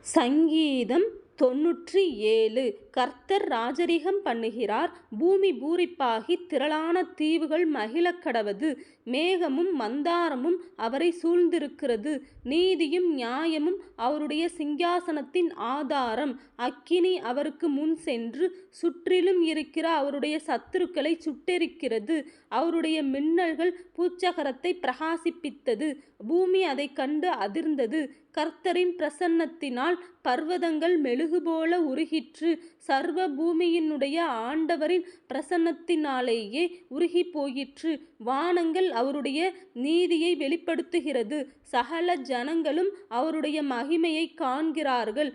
சங்கீதம் தொன்னூற்றி ஏழு கர்த்தர் ராஜரிகம் பண்ணுகிறார் பூமி பூரிப்பாகி திரளான தீவுகள் மகிழக் கடவது. மேகமும் மந்தாரமும் அவரை சூழ்ந்திருக்கிறது. நீதியும் நியாயமும் அவருடைய சிங்காசனத்தின் ஆதாரம். அக்கினி அவருக்கு முன் சென்று சுற்றிலும் இருக்கிற அவருடைய சத்துருக்களைச் சுட்டெரிக்கிறது. அவருடைய மின்னல்கள் பூச்சகரத்தை பிரகாசிப்பித்தது. பூமி அதைக் கண்டு அதிர்ந்தது. கர்த்தரின் பிரசன்னத்தினால் பர்வதங்கள் மெழுகுபோல உருகிற்று. சர்வ பூமியினுடைய ஆண்டவரின் பிரசன்னத்தினாலேயே உருகிப்போயிற்று. வானங்கள் அவருடைய நீதியை வெளிப்படுத்துகிறது. சகல ஜனங்களும் அவருடைய மகிமையைக் காண்கிறார்கள்.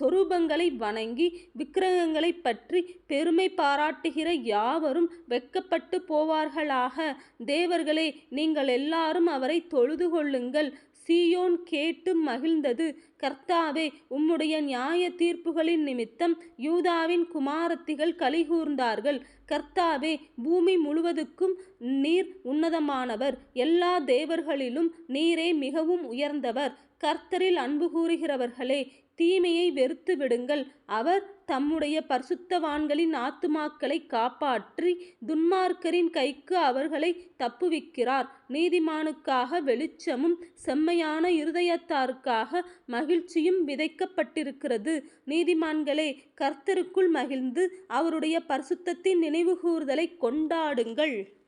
சொரூபங்களை வணங்கி விக்கிரகங்களைப் பற்றி பெருமை பாராட்டுகிற யாவரும் வெட்கப்பட்டுப் போவார்களாக. தேவர்களே நீங்கள் எல்லாரும் அவரைத் தொழுதுகொள்ளுங்கள். சீயோன் கேட்டு மகிழ்ந்தது. கர்த்தாவே உம்முடைய நியாய தீர்ப்புகளின் நிமித்தம் யூதாவின் குமாரத்திகள் கலிகூர்ந்தார்கள் கர்த்தாவே பூமி முழுவதுக்கும் நீர் உன்னதமானவர். எல்லா தேவர்களிலும் நீரே மிகவும் உயர்ந்தவர். கர்த்தரில் அன்பு கூறுகிறவர்களே தீமையை வெறுத்து விடுங்கள் அவர் தம்முடைய பரிசுத்தவான்களின் ஆத்துமாக்களைக் காப்பாற்றி துன்மார்க்கரின் கைக்கு அவர்களை தப்புவிக்கிறார். நீதிமானுக்காக வெளிச்சமும் செம்மையான இருதயத்தாருக்காக மகிழ்ச்சியும் விதைக்கப்பட்டிருக்கிறது. நீதிமான்களே கர்த்தருக்குள் மகிழ்ந்து அவருடைய பரிசுத்தத்தின் நினைவுகூர்தலை கொண்டாடுங்கள்.